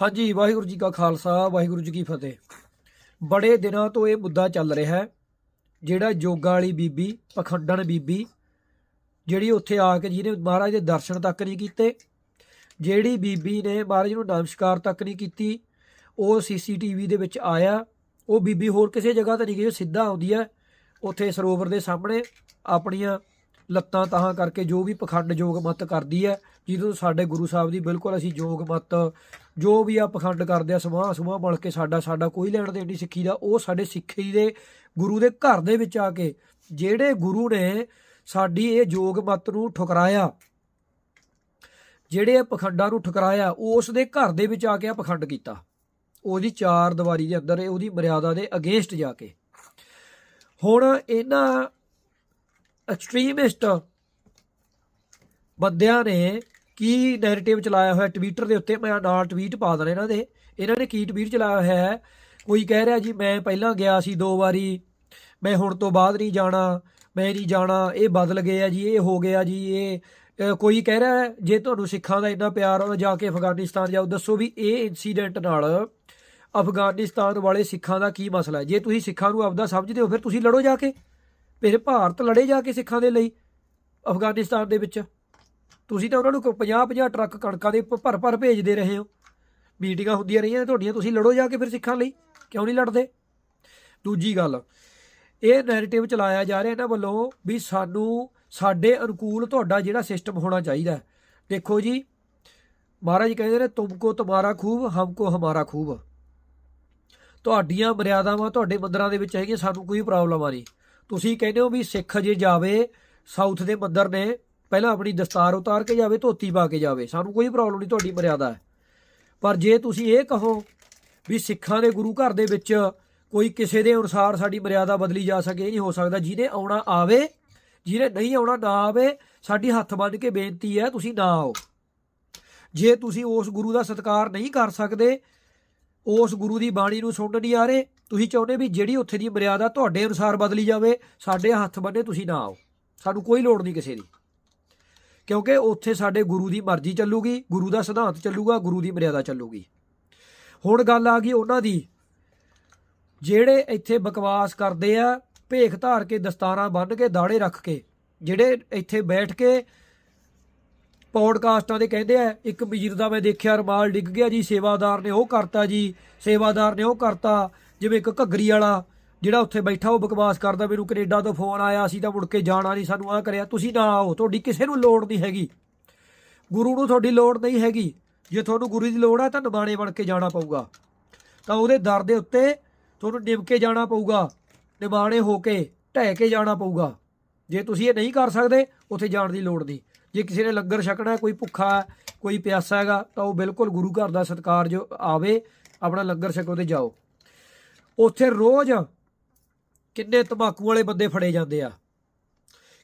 ਹਾਂਜੀ, ਵਾਹਿਗੁਰੂ ਜੀ ਕਾ ਖਾਲਸਾ, ਵਾਹਿਗੁਰੂ ਜੀ ਕੀ ਫਤਿਹ। ਬੜੇ ਦਿਨਾਂ ਤੋਂ ਇਹ ਮੁੱਦਾ ਚੱਲ ਰਿਹਾ ਹੈ, ਜਿਹੜਾ ਜੋਗਾ ਵਾਲੀ ਬੀਬੀ, ਪਖੰਡਣ ਬੀਬੀ, ਜਿਹੜੀ ਉੱਥੇ ਆ ਕੇ ਜਿਹਨੇ ਮਹਾਰਾਜ ਦੇ ਦਰਸ਼ਨ ਤੱਕ ਨਹੀਂ ਕੀਤੇ, ਜਿਹੜੀ ਬੀਬੀ ਨੇ ਮਹਾਰਾਜ ਨੂੰ ਨਮਸਕਾਰ ਤੱਕ ਨਹੀਂ ਕੀਤੀ, ਉਹ ਸੀਸੀਟੀਵੀ ਦੇ ਵਿੱਚ ਆਇਆ, ਉਹ ਬੀਬੀ ਹੋਰ ਕਿਸੇ ਜਗ੍ਹਾ ਤੇ ਨਹੀਂ ਗਈ, ਉਹ ਸਿੱਧਾ ਆਉਂਦੀ ਹੈ, ਉੱਥੇ ਸਰੋਵਰ ਦੇ ਸਾਹਮਣੇ ਆਪਣੀਆਂ ਲੱਤਾਂ ਤਾਹਾਂ ਕਰਕੇ ਜੋ ਵੀ ਪਖੰਡ ਯੋਗ ਮਤ ਕਰਦੀ ਹੈ ਜਿਹਨੂੰ ਸਾਡੇ ਗੁਰੂ ਸਾਹਿਬ ਦੀ ਬਿਲਕੁਲ ਅਸੀਂ ਯੋਗ ਮਤ ਜੋ ਵੀ ਆ ਪਖੰਡ ਕਰਦੇ ਆ ਸਮਾਹ ਸਮਾਹ ਬਣ ਕੇ ਸਾਡਾ ਸਾਡਾ ਕੋਈ ਲੈਣ ਦੇਣ ਨਹੀਂ ਸਿੱਖੀ ਦਾ, ਉਹ ਸਾਡੇ ਸਿੱਖੀ ਦੇ, ਗੁਰੂ ਦੇ ਘਰ ਦੇ ਵਿੱਚ ਆ ਕੇ ਜਿਹੜੇ ਗੁਰੂ ਨੇ ਸਾਡੀ ਇਹ ਯੋਗ ਮਤ ਨੂੰ ਠੁਕਰਾਇਆ, ਜਿਹੜੇ ਇਹ ਪਖੰਡਾਂ ਨੂੰ ਠੁਕਰਾਇਆ, ਉਸ ਦੇ ਘਰ ਦੇ ਵਿੱਚ ਆ ਕੇ ਆ ਪਖੰਡ ਕੀਤਾ। ਉਹਦੀ ਚਾਰ ਦੀਵਾਰੀ ਦੇ ਅੰਦਰ, ਉਹਦੀ ਮਰਿਆਦਾ ਦੇ ਅਗੇਂਸਟ ਜਾ ਕੇ। ਹੁਣ ਇਹਨਾਂ ਐਕਸਟ੍ਰੀਮਿਸਟ ਬੰਦਿਆਂ ਨੇ ਕੀ ਨੈਰੇਟਿਵ ਚਲਾਇਆ ਹੋਇਆ ਟਵਿੱਟਰ ਦੇ ਉੱਤੇ? ਮੈਂ ਨਾਲ ਟਵੀਟ ਪਾ ਦੇਣਾ ਇਹਨਾਂ ਦੇ। ਇਹਨਾਂ ਨੇ ਕੀ ਟਵੀਟ ਚਲਾਇਆ ਹੋਇਆ ਹੈ? ਕੋਈ ਕਹਿ ਰਿਹਾ ਜੀ, ਮੈਂ ਪਹਿਲਾਂ ਗਿਆ ਸੀ ਦੋ ਵਾਰੀ। ਮੈਂ ਹੁਣ ਤੋਂ ਬਾਅਦ ਨਹੀਂ ਜਾਣਾ। ਮੈਂ ਨਹੀਂ ਜਾਣਾ। ਇਹ ਬਦਲ ਗਿਆ ਜੀ, ਇਹ ਹੋ ਗਿਆ ਜੀ, ਇਹ ਕੋਈ ਕਹਿ ਰਿਹਾ ਜੇ ਤੁਹਾਨੂੰ ਸਿੱਖਾਂ ਦਾ ਇੰਨਾ ਪਿਆਰ ਹੋ ਜਾ ਕੇ ਅਫਗਾਨਿਸਤਾਨ ਜਾਓ। ਦੱਸੋ ਵੀ ਇਹ ਇਨਸੀਡੈਂਟ ਨਾਲ ਅਫਗਾਨਿਸਤਾਨ ਵਾਲੇ ਸਿੱਖਾਂ ਦਾ ਕੀ ਮਸਲਾ ਹੈ? ਜੇ ਤੁਸੀਂ ਸਿੱਖਾਂ ਨੂੰ ਆਪਦਾ ਸਮਝਦੇ ਹੋ, ਫਿਰ ਤੁਸੀਂ ਲੜੋ ਜਾ ਕੇ। ਫਿਰ ਭਾਰਤ ਲੜੇ ਜਾ ਕੇ ਸਿੱਖਾਂ ਦੇ ਲਈ ਅਫਗਾਨਿਸਤਾਨ ਦੇ ਵਿੱਚ। ਤੁਸੀਂ ਤਾਂ ਉਹਨਾਂ ਨੂੰ 50 50 ਟਰੱਕ ਕਣਕਾਂ ਦੇ ਭਰ ਭਰ ਭੇਜਦੇ ਰਹੇ ਹੋ। ਮੀਟਿੰਗਾਂ ਹੁੰਦੀਆਂ ਰਹੀਆਂ ਤੁਹਾਡੀਆਂ, ਤੁਸੀਂ ਲੜੋ ਜਾ ਕੇ ਫਿਰ ਸਿੱਖਾਂ ਲਈ, ਕਿਉਂ ਨਹੀਂ ਲੜਦੇ? ਦੂਜੀ ਗੱਲ, ਇਹ ਨੈਰੇਟਿਵ ਚਲਾਇਆ ਜਾ ਰਿਹਾ ਇਹਨਾਂ ਵੱਲੋਂ ਵੀ ਸਾਨੂੰ, ਸਾਡੇ ਅਨੁਕੂਲ ਤੁਹਾਡਾ ਜਿਹੜਾ ਸਿਸਟਮ ਹੋਣਾ ਚਾਹੀਦਾ ਦੇਖੋ ਜੀ, ਮਹਾਰਾਜ ਕਹਿੰਦੇ ਨੇ ਤੁਮਕੋ ਤੁਹਾਰਾ ਖੂਬ ਹਮਕੋ ਹਮਾਰਾ ਖੂਬ। ਤੁਹਾਡੀਆਂ ਮਰਿਆਦਾਵਾਂ ਤੁਹਾਡੇ ਮੰਦਰਾਂ ਦੇ ਵਿੱਚ ਹੈਗੀਆਂ, ਸਾਨੂੰ ਕੋਈ ਪ੍ਰੋਬਲਮ ਆ ਨਹੀਂ। ਤੁਸੀਂ ਕਹਿੰਦੇ ਹੋ ਵੀ ਸਿੱਖ ਜੇ ਜਾਵੇ ਸਾਊਥ ਦੇ ਮੰਦਰ ਨੇ ਪਹਿਲਾਂ ਆਪਣੀ ਦਸਤਾਰ ਉਤਾਰ ਕੇ ਜਾਵੇ, ਧੋਤੀ ਪਾ ਕੇ ਜਾਵੇ। ਸਾਨੂੰ ਕੋਈ ਪ੍ਰੋਬਲਮ ਨਹੀਂ, ਤੁਹਾਡੀ ਮਰਿਆਦਾ ਹੈ। ਪਰ ਜੇ ਤੁਸੀਂ ਇਹ ਕਹੋ ਵੀ ਸਿੱਖਾਂ ਦੇ ਗੁਰੂ ਘਰ ਦੇ ਵਿੱਚ ਕੋਈ ਕਿਸੇ ਦੇ ਅਨੁਸਾਰ ਸਾਡੀ ਮਰਿਆਦਾ ਬਦਲੀ ਜਾ ਸਕੇ ਨਹੀਂ ਹੋ ਸਕਦਾ। ਜਿਹਨੇ ਆਉਣਾ ਆਵੇ, ਜਿਹਨੇ ਨਹੀਂ ਆਉਣਾ, ਨਾ ਆਵੇ, ਸਾਡੀ ਹੱਥ ਬੰਨ੍ਹ ਕੇ ਬੇਨਤੀ ਹੈ, ਤੁਸੀਂ ਨਾ ਆਓ। ਜੇ ਤੁਸੀਂ ਉਸ ਗੁਰੂ ਦਾ ਸਤਿਕਾਰ ਨਹੀਂ ਕਰ ਸਕਦੇ, ਉਸ ਗੁਰੂ ਦੀ ਬਾਣੀ ਨੂੰ ਸੁਣਨ ਨਹੀਂ ਆ ਰਹੇ, ਤੁਸੀਂ ਚਾਹੁੰਦੇ ਵੀ ਜਿਹੜੀ ਉੱਥੇ ਦੀ ਮਰਿਆਦਾ ਤੁਹਾਡੇ ਅਨੁਸਾਰ ਬਦਲੀ ਜਾਵੇ, ਸਾਡੇ ਹੱਥ ਬੰਨੇ ਤੁਸੀਂ ਨਾ ਆਓ। ਸਾਨੂੰ ਕੋਈ ਲੋੜ ਨਹੀਂ ਕਿਸੇ ਦੀ। ਕਿਉਂਕਿ ਉੱਥੇ ਸਾਡੇ ਗੁਰੂ ਦੀ ਮਰਜ਼ੀ ਚੱਲੂਗੀ, ਗੁਰੂ ਦਾ ਸਿਧਾਂਤ ਚੱਲੂਗਾ, ਗੁਰੂ ਦੀ ਮਰਿਆਦਾ ਚੱਲੂਗੀ। ਹੁਣ ਗੱਲ ਆ ਗਈ ਉਹਨਾਂ ਦੀ। ਜਿਹੜੇ ਇੱਥੇ ਬਕਵਾਸ ਕਰਦੇ ਆ, ਭੇਖ ਧਾਰ ਕੇ, ਦਸਤਾਰਾਂ ਬੰਨ੍ਹ ਕੇ, ਦਾੜੇ ਰੱਖ ਕੇ, ਜਿਹੜੇ ਇੱਥੇ ਬੈਠ ਕੇ ਪੌਡਕਾਸਟਾਂ ਦੇ ਕਹਿੰਦੇ ਆ, ਇੱਕ ਵਜ਼ੀਰ ਦਾ ਮੈਂ ਦੇਖਿਆ, ਰਮਾਲ ਡਿੱਗ ਗਿਆ ਜੀ, ਸੇਵਾਦਾਰ ਨੇ ਉਹ ਕਰਤਾ ਜੀ, ਸੇਵਾਦਾਰ ਨੇ ਉਹ ਕਰਤਾ, ਜਿਵੇਂ ਇੱਕ ਘੱਗਰੀ ਵਾਲਾ ਜਿਹੜਾ ਉੱਥੇ ਬੈਠਾ ਉਹ ਬਕਵਾਸ ਕਰਦਾ ਮੈਨੂੰ ਕੈਨੇਡਾ ਤੋਂ ਫੋਨ ਆਇਆ, ਅਸੀਂ ਤਾਂ ਮੁੜ ਕੇ ਜਾਣਾ ਨਹੀਂ ਸਾਨੂੰ ਆ ਕਰਿਆ, ਤੁਸੀਂ ਨਾ ਆਓ, ਤੁਹਾਡੀ ਕਿਸੇ ਨੂੰ ਲੋੜ ਨਹੀਂ ਹੈਗੀ। ਗੁਰੂ ਨੂੰ ਤੁਹਾਡੀ ਲੋੜ ਨਹੀਂ ਹੈਗੀ। ਜੇ ਤੁਹਾਨੂੰ ਗੁਰੂ ਦੀ ਲੋੜ ਹੈ ਤਾਂ ਨਿਮਾਣੇ ਬਣ ਕੇ ਜਾਣਾ ਪਊਗਾ। ਤਾਂ ਉਹਦੇ ਦਰ ਦੇ ਉੱਤੇ ਤੁਹਾਨੂੰ ਨਿਮ ਕੇ ਜਾਣਾ ਪਊਗਾ, ਨਿਮਾਣੇ ਹੋ ਕੇ ਢਹਿ ਕੇ ਜਾਣਾ ਪਊਗਾ। ਜੇ ਤੁਸੀਂ ਇਹ ਨਹੀਂ ਕਰ ਸਕਦੇ, ਉੱਥੇ ਜਾਣ ਦੀ ਲੋੜ ਨਹੀਂ ਜੇ ਕਿਸੇ ਨੇ ਲੰਗਰ ਛਕਣਾ, ਕੋਈ ਭੁੱਖਾ, ਕੋਈ ਪਿਆਸਾ ਹੈਗਾ, ਤਾਂ ਉਹ ਬਿਲਕੁਲ ਗੁਰੂ ਘਰ ਦਾ ਸਤਿਕਾਰ ਜੋ ਆਵੇ, ਆਪਣਾ ਲੰਗਰ ਛਕੋ ਤੇ ਜਾਓ। ਉੱਥੇ ਰੋਜ਼ ਕਿੰਨੇ ਤਮਾਕੂ ਵਾਲੇ ਬੰਦੇ ਫੜੇ ਜਾਂਦੇ ਆ?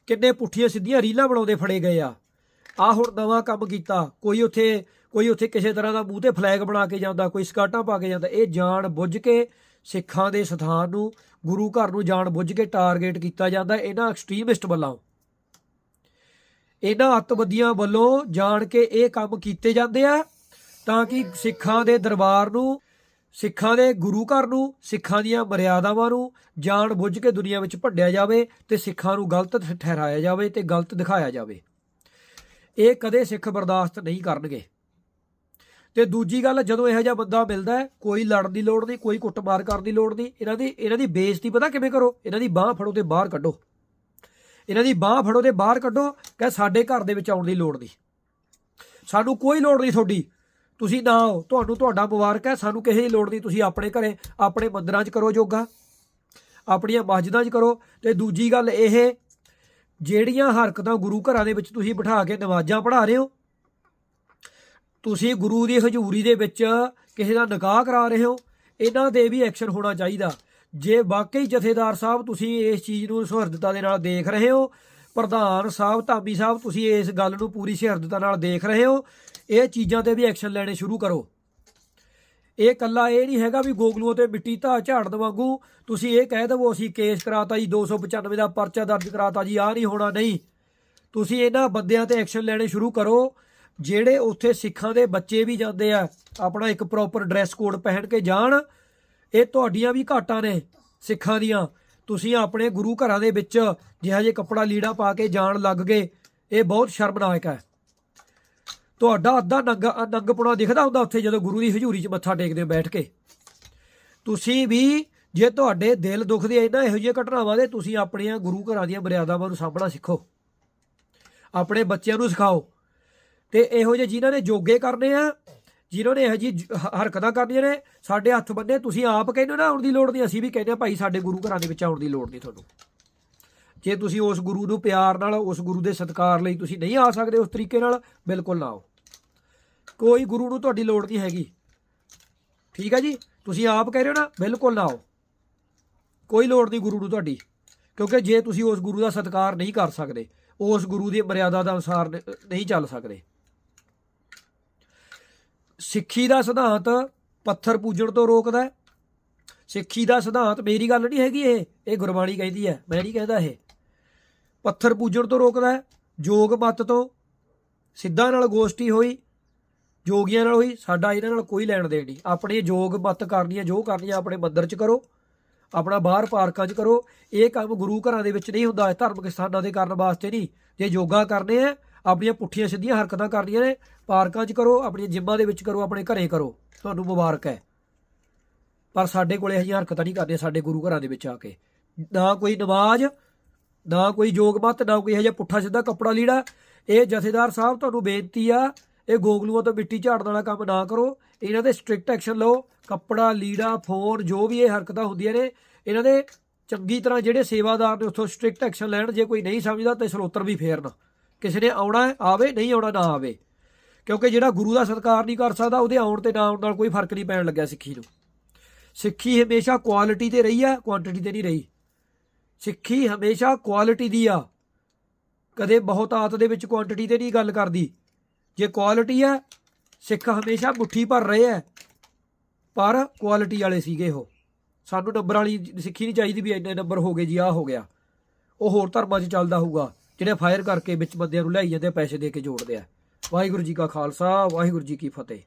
ਕਿੰਨੇ ਪੁੱਠੀਆਂ ਸਿੱਧੀਆਂ ਰੀਲਾਂ ਬਣਾਉਂਦੇ ਫੜੇ ਗਏ ਆ? ਆ ਹੁਣ ਨਵਾਂ ਕੰਮ ਕੀਤਾ। ਕੋਈ ਉੱਥੇ ਕੋਈ ਉੱਥੇ ਕਿਸੇ ਤਰ੍ਹਾਂ ਦਾ ਮੂੰਹ ਤੇ ਫਲੈਗ ਬਣਾ ਕੇ ਜਾਂਦਾ, ਕੋਈ ਸਕਾਟਾਂ ਪਾ ਕੇ ਜਾਂਦਾ। ਇਹ ਜਾਣ ਬੁੱਝ ਕੇ ਸਿੱਖਾਂ ਦੇ ਸਥਾਨ ਨੂੰ, ਗੁਰੂ ਘਰ ਨੂੰ ਜਾਣ ਬੁੱਝ ਕੇ ਟਾਰਗੇਟ ਕੀਤਾ ਜਾਂਦਾ ਇਹਨਾਂ ਐਕਸਟ੍ਰੀਮਿਸਟ ਵੱਲੋਂ। ਇਹਨਾਂ ਅੱਤਵਾਦੀਆਂ ਵੱਲੋਂ ਜਾਣ ਕੇ ਇਹ ਕੰਮ ਕੀਤੇ ਜਾਂਦੇ ਆ ਤਾਂ ਕਿ ਸਿੱਖਾਂ ਦੇ ਦਰਬਾਰ ਨੂੰ ਸਿੱਖਾਂ ਦੇ ਗੁਰੂ ਘਰ ਨੂੰ, ਸਿੱਖਾਂ ਦੀਆਂ ਮਰਿਆਦਾਵਾਂ ਨੂੰ ਜਾਣ ਬੁੱਝ ਕੇ ਦੁਨੀਆ ਵਿੱਚ ਭੰਡਿਆ ਜਾਵੇ ਤੇ ਸਿੱਖਾਂ ਨੂੰ ਗਲਤ ਠਹਿਰਾਇਆ ਜਾਵੇ ਤੇ ਗਲਤ ਦਿਖਾਇਆ ਜਾਵੇ। ਇਹ ਕਦੇ ਸਿੱਖ ਬਰਦਾਸ਼ਤ ਨਹੀਂ ਕਰਨਗੇ। ਤੇ ਦੂਜੀ ਗੱਲ, ਜਦੋਂ ਇਹੋ ਜਿਹਾ ਬੰਦਾ ਮਿਲਦਾ ਕੋਈ ਲੜਨ ਦੀ ਲੋੜ ਨਹੀਂ, ਕੋਈ ਕੁੱਟਮਾਰ ਕਰਨ ਦੀ ਲੋੜ ਨਹੀਂ, ਇਹਨਾਂ ਦੀ ਇਹਨਾਂ ਦੀ ਬੇਇੱਜ਼ਤੀ ਪਤਾ ਕਿਵੇਂ ਕਰੋ? ਇਹਨਾਂ ਦੀ ਬਾਹ ਫੜੋ ਤੇ ਬਾਹਰ ਕੱਢੋ। ਇਹਨਾਂ ਦੀ ਬਾਹ ਫੜੋ ਤੇ ਬਾਹਰ ਕੱਢੋ ਕਿ ਸਾਡੇ ਘਰ ਦੇ ਵਿੱਚ ਆਉਣ ਦੀ ਲੋੜ ਨਹੀਂ। ਸਾਨੂੰ ਕੋਈ ਲੋੜ ਨਹੀਂ ਤੁਹਾਡੀ। ਤੁਸੀਂ ਨਾ ਆਓ ਤੁਹਾਨੂੰ ਤੁਹਾਡਾ ਮੁਬਾਰਕ ਹੈ, ਸਾਨੂੰ ਕਿਸੇ ਦੀ ਲੋੜ ਨਹੀਂ, ਤੁਸੀਂ ਆਪਣੇ ਘਰੇ, ਆਪਣੇ ਮੰਦਰਾਂ 'ਚ ਕਰੋ ਯੋਗਾ, ਆਪਣੀਆਂ ਮਸਜਿਦਾਂ 'ਚ ਕਰੋ। ਤੇ ਦੂਜੀ ਗੱਲ ਇਹ, ਜਿਹੜੀਆਂ ਹਰਕਤਾਂ ਗੁਰੂ ਘਰਾਂ ਦੇ ਵਿੱਚ ਤੁਸੀਂ ਬਿਠਾ ਕੇ ਨਮਾਜ਼ਾਂ ਪੜ੍ਹਾ ਰਹੇ ਹੋ, ਤੁਸੀਂ ਗੁਰੂ ਦੀ ਹਜ਼ੂਰੀ ਦੇ ਵਿੱਚ ਕਿਸੇ ਦਾ ਨਿਕਾਹ ਕਰਾ ਰਹੇ ਹੋ, ਇਹਨਾਂ ਦੇ ਵੀ ਐਕਸ਼ਨ ਹੋਣਾ ਚਾਹੀਦਾ। ਜੇ ਵਾਕਈ ਜਥੇਦਾਰ ਸਾਹਿਬ ਤੁਸੀਂ ਇਸ ਚੀਜ਼ ਨੂੰ ਸੁਹਰਦਤਾ ਦੇ ਨਾਲ ਦੇਖ ਰਹੇ ਹੋ ਪ੍ਰਧਾਨ ਸਾਹਿਬ, ਧਾਮੀ ਸਾਹਿਬ, ਤੁਸੀਂ ਇਸ ਗੱਲ ਨੂੰ ਪੂਰੀ ਸ਼ਹਿਰਦਤਾ ਨਾਲ ਦੇਖ ਰਹੇ ਹੋ। ਇਹ ਚੀਜ਼ਾਂ ਤੇ ਵੀ ਐਕਸ਼ਨ ਲੈਣੇ ਸ਼ੁਰੂ ਕਰੋ। ਇਹ ਕੱਲਾ ਇਹ ਨਹੀਂ ਹੈਗਾ ਵੀ ਗੋਗਲੂਆਂ ਤੇ ਮਿੱਟੀ ਧਾ ਝਾੜਨ ਵਾਂਗੂ ਤੁਸੀਂ ਇਹ ਕਹਿ ਦਵੋ, ਅਸੀਂ ਕੇਸ ਕਰਾਤਾ ਜੀ 295 ਦਾ ਪਰਚਾ ਦਰਜ ਕਰਾਤਾ ਜੀ ਆ ਨਹੀਂ ਹੋਣਾ, ਨਹੀਂ। ਤੁਸੀਂ ਇਹਨਾਂ ਬੰਦਿਆਂ ਤੇ ਐਕਸ਼ਨ ਲੈਣੇ ਸ਼ੁਰੂ ਕਰੋ, ਜਿਹੜੇ ਉੱਥੇ ਸਿੱਖਾਂ ਦੇ ਬੱਚੇ ਵੀ ਜਾਂਦੇ ਆ, ਆਪਣਾ ਇੱਕ ਪ੍ਰੋਪਰ ਡਰੈਸ ਕੋਡ ਪਹਿਨ ਕੇ ਜਾਣ, ਇਹ ਤੁਹਾਡੀਆਂ ਵੀ ਘਾਟਾਂ ਨੇ ਸਿੱਖਾਂ ਦੀਆਂ। ਤੁਸੀਂ ਆਪਣੇ ਗੁਰੂ ਘਰਾਂ ਦੇ ਵਿੱਚ ਜਿਹੋ ਜਿਹੇ ਕੱਪੜਾ ਲੀੜਾ ਪਾ ਕੇ ਜਾਣ ਲੱਗ ਗਏ, ਇਹ ਬਹੁਤ ਸ਼ਰਮਨਾਕ ਹੈ। ਤੁਹਾਡਾ ਅੱਧਾ ਨੰਗ ਨੰਗਪੁਣਾ ਦਿਖਦਾ ਹੁੰਦਾ ਉੱਥੇ ਜਦੋਂ ਗੁਰੂ ਦੀ ਹਜ਼ੂਰੀ 'ਚ ਮੱਥਾ ਟੇਕਦੇ ਹੋ ਬੈਠ ਕੇ। ਤੁਸੀਂ ਵੀ ਜੇ ਤੁਹਾਡੇ ਦਿਲ ਦੁਖਦੇ ਆ ਇਹਨਾਂ ਇਹੋ ਜਿਹੀਆਂ ਘਟਨਾਵਾਂ ਦੇ, ਤੁਸੀਂ ਆਪਣੀਆਂ ਗੁਰੂ ਘਰਾਂ ਦੀਆਂ ਮਰਿਆਦਾਵਾਂ ਨੂੰ ਸਾਂਭਣਾ ਸਿੱਖੋ। ਆਪਣੇ ਬੱਚਿਆਂ ਨੂੰ ਸਿਖਾਓ। ਤੇ ਇਹੋ ਜਿਹੇ ਜਿਨ੍ਹਾਂ ਨੇ ਜੋਗੇ ਕਰਨੇ ਆ ਜਿਨ੍ਹਾਂ ਨੇ ਇਹੋ ਜਿਹੀ ਹ- ਹਰਕਤਾਂ ਕਰਨੀਆਂ ਨੇ, ਸਾਡੇ ਹੱਥ ਬੰਨੇ, ਤੁਸੀਂ ਆਪ ਕਹਿੰਦੇ ਹੋ ਨਾ ਆਉਣ ਦੀ ਲੋੜ ਨਹੀਂ, ਅਸੀਂ ਵੀ ਕਹਿੰਦੇ ਆ ਭਾਈ ਸਾਡੇ ਗੁਰੂ ਘਰਾਂ ਦੇ ਵਿੱਚ ਆਉਣ ਦੀ ਲੋੜ ਨਹੀਂ ਤੁਹਾਨੂੰ। ਜੇ ਤੁਸੀਂ ਉਸ ਗੁਰੂ ਨੂੰ ਪਿਆਰ ਨਾਲ, ਉਸ ਗੁਰੂ ਦੇ ਸਤਿਕਾਰ ਲਈ ਤੁਸੀਂ ਨਹੀਂ ਆ ਸਕਦੇ ਉਸ ਤਰੀਕੇ ਨਾਲ, ਬਿਲਕੁਲ ਨਾ ਆਓ। ਕੋਈ ਗੁਰੂ ਨੂੰ ਤੁਹਾਡੀ ਲੋੜ ਨਹੀਂ ਹੈਗੀ। ਠੀਕ ਹੈ ਜੀ? ਤੁਸੀਂ ਆਪ ਕਹਿ ਰਹੇ ਹੋ ਨਾ, ਬਿਲਕੁਲ ਨਾ ਆਓ। ਕੋਈ ਲੋੜ ਨਹੀਂ ਗੁਰੂ ਨੂੰ ਤੁਹਾਡੀ, ਕਿਉਂਕਿ ਜੇ ਤੁਸੀਂ ਉਸ ਗੁਰੂ ਦਾ ਸਤਿਕਾਰ ਨਹੀਂ ਕਰ ਸਕਦੇ, ਉਸ ਗੁਰੂ ਦੀ ਮਰਿਆਦਾ ਦੇ ਅਨੁਸਾਰ ਨਹੀਂ ਚੱਲ ਸਕਦੇ। ਸਿੱਖੀ ਦਾ ਸਿਧਾਂਤ ਪੱਥਰ ਪੂਜਣ ਤੋਂ ਰੋਕਦਾ ਹੈ। ਸਿੱਖੀ ਦਾ ਸਿਧਾਂਤ ਮੇਰੀ ਗੱਲ ਨਹੀਂ ਹੈਗੀ ਇਹ ਇਹ ਗੁਰਬਾਣੀ ਕਹਿੰਦੀ ਹੈ, ਮੈਂ ਨਹੀਂ ਕਹਿੰਦਾ ਇਹ। ਪੱਥਰ ਪੂਜਣ ਤੋਂ ਰੋਕਦਾ ਹੈ, ਜੋਗ ਮਤ ਤੋਂ। ਸਿੱਧਾਂ ਨਾਲ ਗੋਸ਼ਟੀ ਹੋਈ, ਜੋਗੀਆਂ ਨਾਲ ਹੋਈ, ਸਾਡਾ ਇਹਨਾਂ ਨਾਲ ਕੋਈ ਲੈਣ ਦੇਣ ਨਹੀਂ। ਆਪਣੇ ਜੋਗ ਮਤ ਕਰਨੀ ਹੈ, ਜੋ ਕਰਨੀ ਹੈ, ਆਪਣੇ ਮੰਦਰ 'ਚ ਕਰੋ, ਆਪਣਾ ਬਾਹਰ ਪਾਰਕਾਂ 'ਚ ਕਰੋ। ਇਹ ਕੰਮ ਗੁਰੂ ਘਰਾਂ ਦੇ ਵਿੱਚ ਨਹੀਂ ਹੁੰਦਾ ਧਾਰਮਿਕ ਸਥਾਨਾਂ ਦੇ ਕਰਨ ਵਾਸਤੇ ਨਹੀਂ। ਜੇ ਯੋਗਾ ਕਰਨੇ ਆ ਆਪਣੀਆਂ ਪੁੱਠੀਆਂ ਸਿੱਧੀਆਂ ਹਰਕਤਾਂ ਕਰਨੀਆਂ ਨੇ, ਪਾਰਕਾਂ 'ਚ ਕਰੋ, ਆਪਣੀਆਂ ਜਿੰਮਾਂ ਦੇ ਵਿੱਚ ਕਰੋ, ਆਪਣੇ ਘਰੇ ਕਰੋ, ਤੁਹਾਨੂੰ ਮੁਬਾਰਕ ਹੈ। ਪਰ ਸਾਡੇ ਕੋਲੇ ਅਜਿਹੀਆਂ ਹਰਕਤਾਂ ਨਹੀਂ ਕਰਦੀਆਂ ਸਾਡੇ ਗੁਰੂ ਘਰਾਂ ਦੇ ਵਿੱਚ ਆ ਕੇ। ਨਾ ਕੋਈ ਨਮਾਜ਼ ਨਾ ਕੋਈ ਯੋਗ ਮਤ ਨਾ ਕੋਈ ਇਹੋ ਜਿਹਾ ਪੁੱਠਾ ਸਿੱਧਾ ਕੱਪੜਾ ਲੀੜਾ। ਇਹ ਜਥੇਦਾਰ ਸਾਹਿਬ, ਤੁਹਾਨੂੰ ਬੇਨਤੀ ਆ, ਇਹ ਗੋਗਲੂਆਂ ਤੋਂ ਮਿੱਟੀ ਝਾੜਨ ਵਾਲਾ ਕੰਮ ਨਾ ਕਰੋ। ਇਹਨਾਂ ਦੇ ਸਟ੍ਰਿਕਟ ਐਕਸ਼ਨ ਲਓ, ਕੱਪੜਾ, ਲੀੜਾ, ਫੋਨ, ਜੋ ਵੀ ਇਹ ਹਰਕਤਾਂ ਹੁੰਦੀਆਂ ਨੇ, ਇਹਨਾਂ ਦੇ ਚੰਗੀ ਤਰ੍ਹਾਂ ਜਿਹੜੇ ਸੇਵਾਦਾਰ ਨੇ, ਉੱਥੋਂ ਸਟ੍ਰਿਕਟ ਐਕਸ਼ਨ ਲੈਣ, ਜੇ ਕੋਈ ਨਹੀਂ ਸਮਝਦਾ ਤੇ ਸਰੋਤਰ ਵੀ ਫੇਰਨ। ਕਿਸੇ ਨੇ ਆਉਣਾ ਆਵੇ, ਨਹੀਂ ਆਉਣਾ ਨਾ ਆਵੇ। ਕਿਉਂਕਿ ਜਿਹੜਾ ਗੁਰੂ ਦਾ ਸਤਿਕਾਰ ਨਹੀਂ ਕਰ ਸਕਦਾ, ਉਹਦੇ ਆਉਣ ਤੇ ਨਾ ਆਉਣ ਨਾਲ ਕੋਈ ਫ਼ਰਕ ਨਹੀਂ ਪੈਣ ਲੱਗਿਆ ਸਿੱਖੀ ਨੂੰ। ਸਿੱਖੀ ਹਮੇਸ਼ਾ ਕੁਆਲਿਟੀ ਤੇ ਰਹੀ ਹੈ ਕੁਆਂਟੀਟੀ ਤੇ ਨਹੀਂ ਰਹੀ। ਸਿੱਖੀ ਹਮੇਸ਼ਾ ਕੁਆਲਿਟੀ ਦੀ ਆ। ਕਦੇ ਬਹੁਤਾਤ ਦੇ ਵਿੱਚ ਕੁਆਂਟੀਟੀ ਤੇ ਨਹੀਂ ਗੱਲ ਕਰਦੀ। ਜੇ ਕੁਆਲਿਟੀ ਹੈ ਸਿੱਖ ਹਮੇਸ਼ਾ ਮੁੱਠੀ ਭਰ ਰਹੇ ਹੈ ਪਰ ਕੁਆਲਿਟੀ ਵਾਲੇ ਸੀਗੇ ਉਹ। ਸਾਨੂੰ ਨੰਬਰ ਵਾਲੀ ਸਿੱਖੀ ਨਹੀਂ ਚਾਹੀਦੀ ਵੀ ਇੰਨੇ ਨੰਬਰ ਹੋ ਗਏ ਜੀ, ਆਹ ਹੋ ਗਿਆ। ਉਹ ਹੋਰ ਧਰਮਾਂ 'ਚ ਚੱਲਦਾ ਹੋਊਗਾ। ਜਿਹੜੇ ਫਾਇਰ ਕਰਕੇ ਵਿੱਚ ਬੰਦਿਆਂ ਨੂੰ ਲਿਆਈ ਜਾਂਦੇ ਆ, ਪੈਸੇ ਦੇ ਕੇ ਜੋੜਦੇ ਆ। ਵਾਹਿਗੁਰੂ ਜੀ ਕਾ ਖਾਲਸਾ ਵਾਹਿਗੁਰੂ ਜੀ ਕੀ ਫਤਿਹ।